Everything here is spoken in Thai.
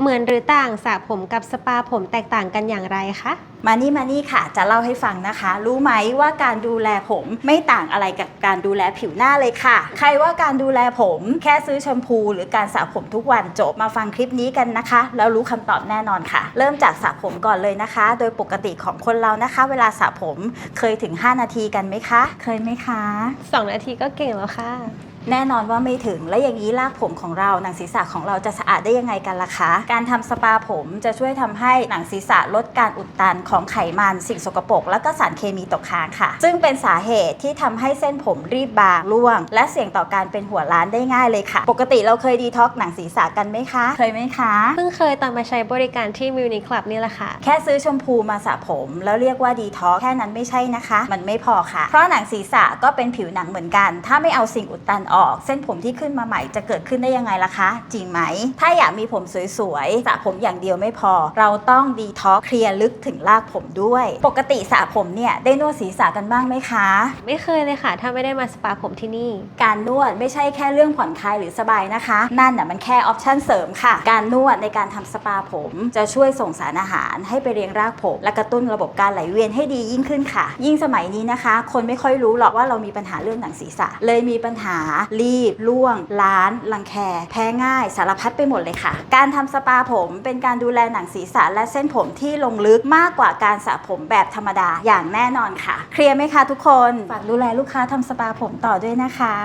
เหมือนหรือต่างสระผมกับสปาผมแตกต่างกันอย่างไรคะ มานี่มานี่ค่ะ จะเล่าให้ฟังนะคะ รู้ไหมว่าการดูแลผมไม่ต่างอะไรกับการดูแลผิวหน้าเลยค่ะ ใครว่าการดูแลผมแค่ซื้อแชมพู หรือการสระผมทุกวันจบมาฟังคลิปนี้กันนะคะ แล้วรู้คำตอบแน่นอนค่ะ เริ่มจากสระผมก่อนเลยนะคะ โดยปกติของคนเรานะคะ เวลาสระผมเคยถึง 5 นาทีกันไหมคะ เคยไหมคะ 2 นาทีก็เก่งแล้วค่ะ แน่นอนว่าไม่ถึง และอย่างนี้รากผมของเราหนังศีรษะของเราจะสะอาดได้ยังไงกันล่ะคะ การทำสปาผมจะช่วยทำให้หนังศีรษะลดการอุดตันของไขมันสิ่งสกปรกและก็สารเคมีตกค้างค่ะ ซึ่งเป็นสาเหตุที่ทำให้เส้นผมรีบบางร่วง และเสี่ยงต่อการเป็นหัวล้านได้ง่ายเลยค่ะ ปกติเราเคยดีท็อกซ์หนังศีรษะกันไหมคะ เคยไหมคะ เพิ่งเคยตอนมาใช้บริการที่มิวนิคลับนี่แหละค่ะ แค่ซื้อชมพูมาสระผม แล้วเรียกว่าดีท็อกแค่นั้นไม่ใช่นะคะ มันไม่พอค่ะ เพราะหนังศีรษะก็เป็นผิวหนังเหมือนกัน ถ้าไม่เอาสิ่งอุดตันออกเส้นผมที่ขึ้นมาใหม่จะเกิดขึ้นได้ยังไงล่ะคะ จริงไหม ถ้าอยากมีผมสวยๆสระผมอย่างเดียวไม่พอ เราต้องดีท็อกเคลียร์ลึกถึงรากผมด้วย ปกติสระผมเนี่ยได้นวดศีรษะกันบ้างไหมคะ ไม่เคยเลยค่ะ ถ้าไม่ได้มาสปาผมที่นี่ การนวดไม่ใช่แค่เรื่องผ่อนคลายหรือสบายนะคะ นั่นน่ะมันแค่ออปชั่นเสริมค่ะ การนวดในการทำสปาผมจะช่วยส่งสารอาหาร ให้ไปเลี้ยงรากผมและกระตุ้นระบบการไหลเวียนให้ดียิ่งขึ้นค่ะ ยิ่งสมัยนี้นะคะ คนไม่ค่อยรู้หรอกว่าเรามีปัญหาเรื่องหนังศีรษะ เลยมีปัญหารีบร่วง ล้านรังแค แพ้ง่ายสารพัดไปหมดเลยค่ะ การทำสปาผมเป็นการดูแลหนังศีรษะและเส้นผมที่ลงลึกมากกว่าการสระผมแบบธรรมดาอย่างแน่นอนค่ะ เคลียร์ไหมคะทุกคน ฝากดูแลลูกค้าทำสปาผมต่อด้วยนะคะ